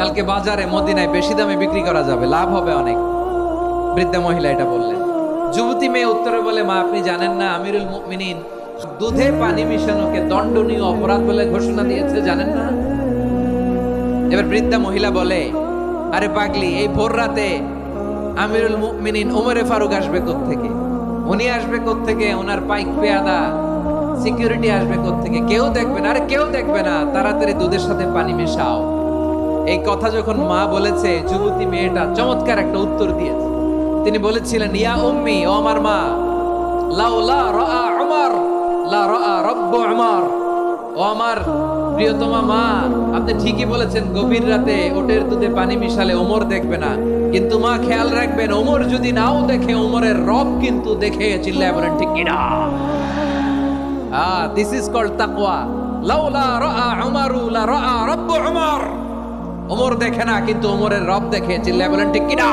কালকে বাজারে মদিনায় বেশি দামে বিক্রি করা যাবে, লাভ হবে অনেক। বৃদ্ধা মহিলা এটা বললেন। যুবতী মেয়ে উত্তরে বলে, মা, আপনি জানেন না, আমিরুল মুমিনিন দুধে পানি মিশানোকে দণ্ডনীয় অপরাধ বলে ঘোষণা দিয়েছে, জানেন না? এবার বৃদ্ধা মহিলা বলে, আরে পাগলি, এই ভোর রাতে আমিরুল মুমিনিন ওমরে ফারুক আসবে থেকে উনি আসবে থেকে ওনার পাইক পেয়াদা, সিকিউরিটি আসবে থেকে কেউ দেখবে না, আরে কেউ দেখবে না, তাড়াতাড়ি দুধের সাথে পানি মেশাও। এই কথা যখন মা বলেছে, যুবতী মেয়েটা চমৎকার একটা উত্তর দিয়েছে। তিনি বলেছিলেন, ইয়া উম্মি, ও আমার মা লাউলা রাআ উমর, লা রাআ রব্বু উমর। ও আমার প্রিয়তমা মা, আপনি ঠিকই বলেছেন, গভীর রাতে ওটের দুধে পানি মিশালে ওমর দেখবে না। কিন্তু মা খেয়াল রাখবেন, ওমর যদি নাও দেখে, ওমরের রব কিন্তু দেখে চিল্লায় বলেন, ঠিক কিনা? আহ দিস ইজ কল্ড তাকওয়া। লাউলা রাআ উমারু, লা রাআ রব্বু উমর। ওমর দেখে না কিন্তু ওমরের রব দেখে চিল্লায় বলেন ঠিক কিনা?